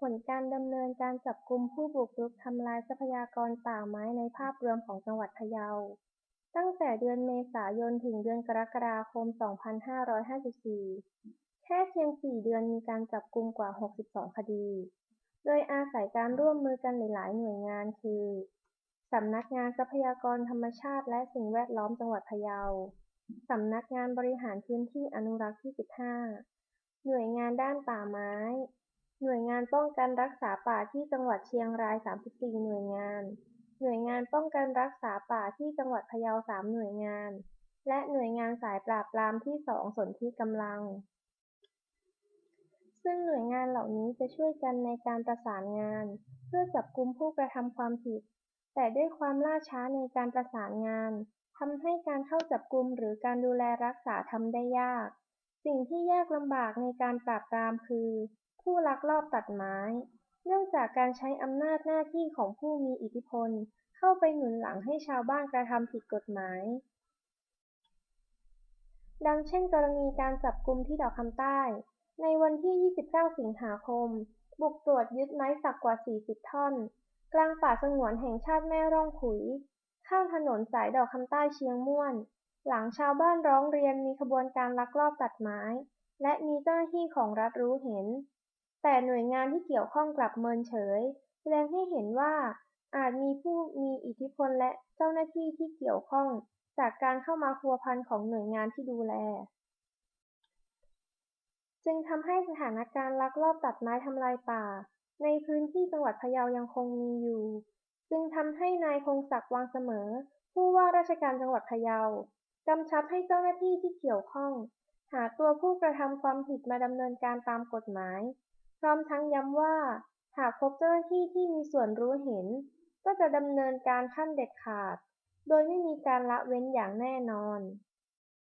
ผลการดำเนินการจับกุมผู้บุกรุกทำลายทรัพยากรป่าไม้ในภาพรวมของจังหวัดพะเยา ตั้งแต่เดือนเมษายน ถึงเดือนกรกฎาคม 2554 แค่เพียง 4 เดือนมีการจับกุมกว่า 62 คดี โดยอาศัยการร่วมมือกันหลาย ๆ หน่วยงานคือสำนักงานทรัพยากรธรรมชาติและสิ่งแวดล้อมจังหวัดพะเยา สำนักงานบริหารพื้นที่อนุรักษ์ที่ 15 หน่วยงานด้านป่าไม้ หน่วยงานป้องกันรักษาป่าที่จังหวัดเชียงราย 34 หน่วยงาน หน่วยงานป้องกันรักษาป่าที่จังหวัดพะเยา 3 หน่วยงาน และหน่วยงานสายปราบปรามที่ 2สนธิกำลัง ซึ่งหน่วยงานเหล่านี้จะช่วยกันในการประสานงาน เพื่อจับกลุ่มผู้กระทำความผิด แต่ด้วยความล่าช้าในการประสานงานทำให้การเข้าจับกลุ่มหรือการดูแลรักษาทำได้ยาก สิ่งที่ยากลำบากในการปราบปรามคือ ผู้ลักลอบตัดไม้ เนื่องจากการใช้อำนาจหน้าที่ของผู้มีอิทธิพล เข้าไปหนุนหลังให้ชาวบ้านกระทำผิดกฎหมาย ดังเช่นกรณีการจับกลุมที่ดอกคำใต้ ในวันที่ 29 สิงหาคม บุกตรวจยึดไม้สักกว่า 40 ท่อน กลางป่าสงวนแห่งชาติแม่ร่องขุย ข้างถนนสายดอกคำใต้เชียงม่วน หลังชาวบ้านร้องเรียนมีขบวนการลักลอบตัดไม้ และมีเจ้าหน้าที่ของรัฐรู้เห็น แต่หน่วยงานที่เกี่ยวข้องกลับเมินเฉย แสดงให้เห็นว่าอาจมีผู้มีอิทธิพลและเจ้าหน้าที่ที่เกี่ยวข้อง จากการเข้ามาพัวพันของหน่วยงานที่ดูแล จึงทำให้สถานการณ์ลักลอบตัดไม้ทำลายป่า ในพื้นที่จังหวัดพะเยายังคงมีอยู่ จึงทำให้นายพงศักดิ์วังเสมอ ผู้ว่าราชการจังหวัดพะเยา กำชับให้เจ้าหน้าที่ที่เกี่ยวข้อง หาตัวผู้กระทำความผิดมาดำเนินการตามกฎหมาย พร้อมทั้งย้ำว่า หากพบเจ้าหน้าที่ที่มีส่วนรู้เห็น ก็จะดำเนินการขั้นเด็ดขาด โดยไม่มีการละเว้นอย่างแน่นอน